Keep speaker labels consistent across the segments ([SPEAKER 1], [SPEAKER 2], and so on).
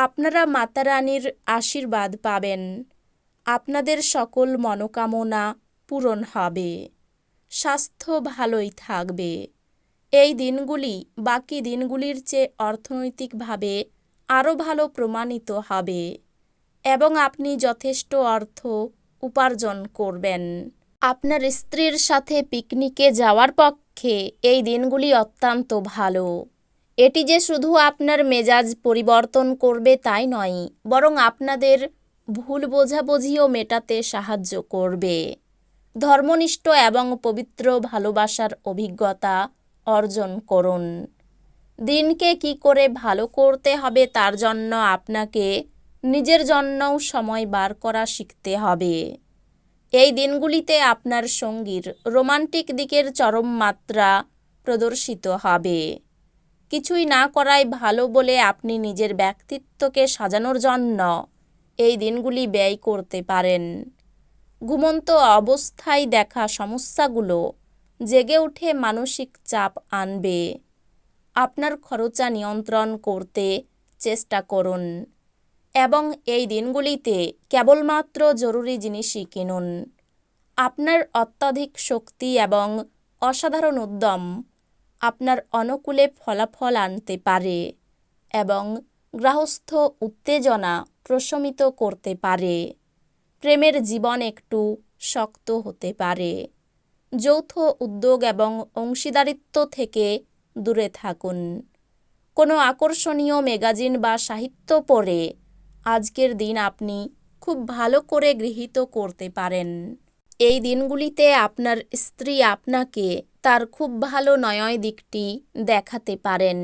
[SPEAKER 1] আপনারা মাতা রানীর আশীর্বাদ পাবেন। আপনাদের সকল মনোকামনা পূরণ হবে। স্বাস্থ্য ভালোই থাকবে। এই দিনগুলি বাকি দিনগুলির চেয়ে অর্থনৈতিকভাবে আরও ভালো প্রমাণিত হবে এবং আপনি যথেষ্ট অর্থ উপার্জন করবেন। আপনার স্ত্রীর সাথে পিকনিকে যাওয়ার পক্ষে এই দিনগুলি অত্যন্ত ভালো। এটি যে শুধু আপনার মেজাজ পরিবর্তন করবে তাই নয়, বরং আপনাদের ভুল বোঝাবুঝিও মেটাতে সাহায্য করবে। ধর্মনিষ্ঠ এবং পবিত্র ভালোবাসার অভিজ্ঞতা অর্জন করুন। দিনকে কি করে ভালো করতে হবে তার জন্য আপনাকে নিজের জন্যও সময় বার করা শিখতে হবে। এই দিনগুলিতে আপনার সঙ্গীর রোমান্টিক দিকের চরম মাত্রা প্রদর্শিত হবে। কিছুই না করাই ভালো বলে আপনি নিজের ব্যক্তিত্বকে সাজানোর জন্য এই দিনগুলি ব্যয় করতে পারেন। ঘুমন্ত অবস্থায় দেখা সমস্যাগুলো, জেগে উঠে মানসিক চাপ আনবে। আপনার খরচা নিয়ন্ত্রণ করতে চেষ্টা করুন এবং এই দিনগুলিতে কেবলমাত্র জরুরি জিনিসই কিনুন। আপনার অত্যাধিক শক্তি এবং অসাধারণ উদ্যম আপনার অনুকূলে ফলাফল আনতে পারে এবং গ্রাহস্থ উত্তেজনা প্রশমিত করতে পারে। প্রেমের জীবন একটু শক্ত হতে পারে। যৌথ উদ্যোগ এবং অংশীদারিত্ব থেকে দূরে থাকুন। কোনো আকর্ষণীয় ম্যাগাজিন বা সাহিত্য পড়ে আজকের দিন আপনি খুব ভালো করে গৃহীত করতে পারেন। এই দিনগুলিতে আপনার স্ত্রী আপনাকে তার খুব ভালো নয় দিকটি দেখাতে পারেন।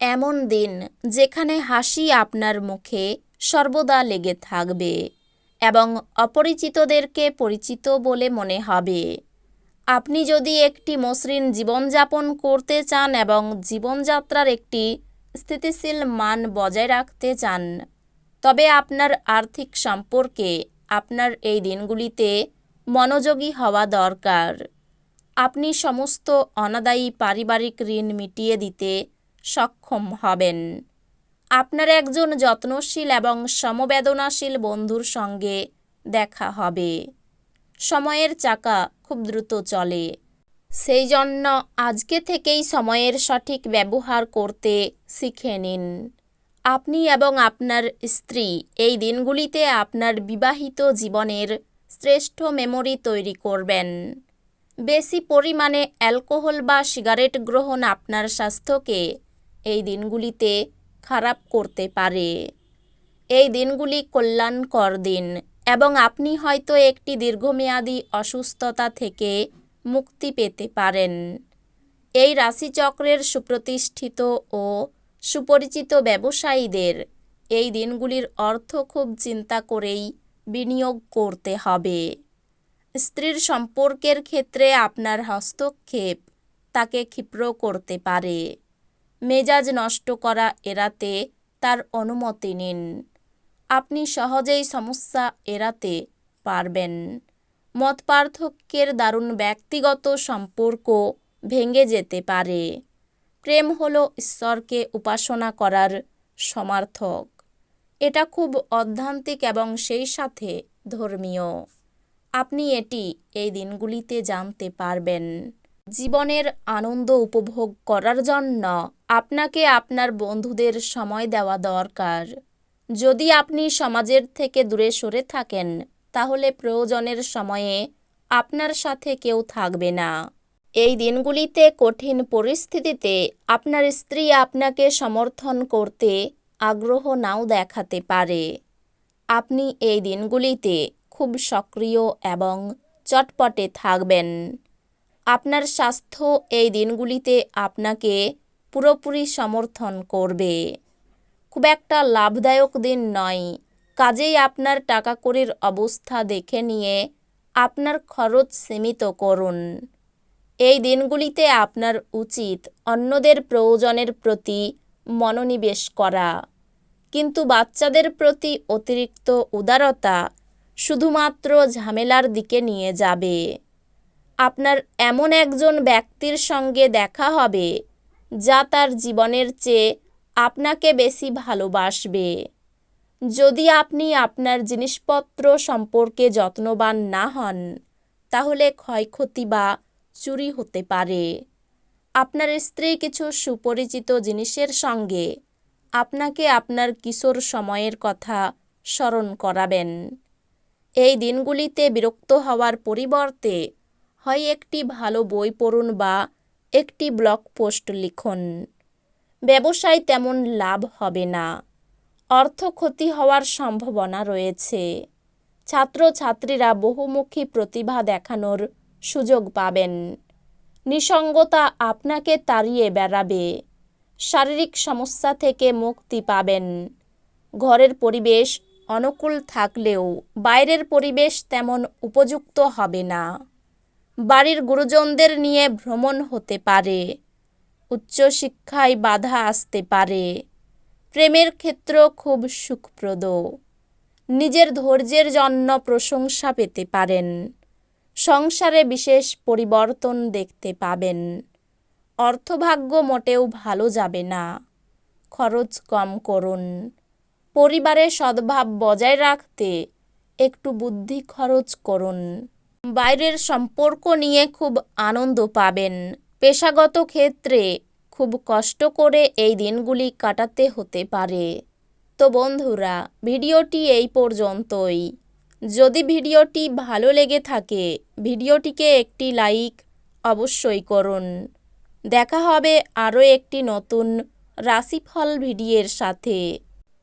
[SPEAKER 1] এমন দিন যেখানে হাসি আপনার মুখে সর্বদা লেগে থাকবে এবং অপরিচিতদেরকে পরিচিত বলে মনে হবে। আপনি যদি একটি মসৃণ জীবনযাপন করতে চান এবং জীবনযাত্রার একটি স্থিতিশীল মান বজায় রাখতে চান, তবে আপনার আর্থিক সম্পর্কে আপনার এই দিনগুলিতে মনোযোগী হওয়া দরকার। আপনি সমস্ত অনাদায়ী পারিবারিক ঋণ মিটিয়ে দিতে সক্ষম হবেন। আপনার একজন যত্নশীল এবং সমবেদনাশীল বন্ধুর সঙ্গে দেখা হবে। সময়ের চাকা খুব দ্রুত চলে। সেই জন্য আজকে থেকেই সময়ের সঠিক ব্যবহার করতে শিখে নিন। আপনি এবং আপনার স্ত্রী এই দিনগুলিতে আপনার বিবাহিত জীবনের শ্রেষ্ঠ মেমোরি তৈরি করবেন। বেশি পরিমাণে অ্যালকোহল বা সিগারেট গ্রহণ আপনার স্বাস্থ্যকে এই দিনগুলিতে খারাপ করতে পারে। এই দিনগুলি কল্যাণকর দিন এবং আপনি হয়তো একটি দীর্ঘমেয়াদী অসুস্থতা থেকে মুক্তি পেতে পারেন। এই রাশিচক্রের সুপ্রতিষ্ঠিত ও সুপরিচিত ব্যবসায়ীদের এই দিনগুলির অর্থ খুব চিন্তা করেই বিনিয়োগ করতে হবে। স্ত্রীর সম্পর্কের ক্ষেত্রে আপনার হস্তক্ষেপ তাকে ক্ষিপ্র করতে পারে। মেজাজ নষ্ট করা এড়াতে তার অনুমতি নিন। আপনি সহজেই সমস্যা এড়াতে পারবেন। মত পার্থক্যের দারুণ ব্যক্তিগত সম্পর্ক ভেঙে যেতে পারে। প্রেম হল ঈশ্বরকে উপাসনা করার সমার্থক। এটা খুব অধ্যান্তিক এবং সেই সাথে ধর্মীয়। আপনি এটি এই দিনগুলিতে জানতে পারবেন। জীবনের আনন্দ উপভোগ করার জন্য আপনাকে আপনার বন্ধুদের সময় দেওয়া দরকার। যদি আপনি সমাজের থেকে দূরে সরে থাকেন, তাহলে প্রয়োজনের সময়ে আপনার সাথে কেউ থাকবে না। এই দিনগুলিতে কঠিন পরিস্থিতিতে আপনার স্ত্রী আপনাকে সমর্থন করতে আগ্রহ নাও দেখাতে পারে। আপনি এই দিনগুলিতে খুব সক্রিয় এবং চটপটে থাকবেন। আপনার স্বাস্থ্য এই দিনগুলিতে আপনাকে পুরোপুরি সমর্থন করবে। খুব একটা লাভদায়ক দিন নয়। কাজেই আপনার টাকা কড়ির অবস্থা দেখে নিয়ে আপনার খরচ সীমিত করুন। এই দিনগুলিতে আপনার উচিত অন্যদের প্রয়োজনের প্রতি মনোনিবেশ করা। কিন্তু বাচ্চাদের প্রতি অতিরিক্ত উদারতা শুধুমাত্র ঝামেলার দিকে নিয়ে যাবে। আপনার এমন একজন ব্যক্তির সঙ্গে দেখা হবে, যা তার জীবনের চেয়ে আপনাকে বেশি ভালোবাসবে। যদি আপনি আপনার জিনিসপত্র সম্পর্কে যত্নবান না হন, তাহলে ক্ষয়ক্ষতি বা চুরি হতে পারে। আপনার স্ত্রী কিছু সুপরিচিত জিনিসের সঙ্গে আপনাকে আপনার কিশোর সময়ের কথা স্মরণ করাবেন। এই দিনগুলিতে বিরক্ত হওয়ার পরিবর্তে হয় একটি ভালো বই পড়ুন বা একটি ব্লগ পোস্ট লিখুন। ব্যবসায় তেমন লাভ হবে না। অর্থ ক্ষতি হওয়ার সম্ভাবনা রয়েছে। ছাত্রছাত্রীরা বহুমুখী প্রতিভা দেখানোর সুযোগ পাবেন। নিসঙ্গতা আপনাকে তাড়িয়ে বেড়াবে। শারীরিক সমস্যা থেকে মুক্তি পাবেন। ঘরের পরিবেশ অনুকূল থাকলেও বাইরের পরিবেশ তেমন উপযুক্ত হবে না। বাড়ির গুরুজনদের নিয়ে ভ্রমণ হতে পারে, উচ্চশিক্ষায় বাধা আসতে পারে। প্রেমের ক্ষেত্র খুব সুখপ্রদ। নিজের ধৈর্যের জন্য প্রশংসা পেতে পারেন। সংসারে বিশেষ পরিবর্তন দেখতে পাবেন। অর্থভাগ্য মোটেও ভালো যাবে না। খরচ কম করুন। পরিবারের সদ্ভাব বজায় রাখতে একটু বুদ্ধি খরচ করুন। বাইরের সম্পর্ক নিয়ে খুব আনন্দ পাবেন। পেশাগত ক্ষেত্রে খুব কষ্ট করে এই দিনগুলি কাটাতে হতে পারে। তো বন্ধুরা, ভিডিওটি এই পর্যন্তই। যদি ভিডিওটি ভালো লেগে থাকে, ভিডিওটিকে একটি লাইক অবশ্যই করুন। দেখা হবে আরও একটি নতুন রাশিফল ভিডিওর সাথে।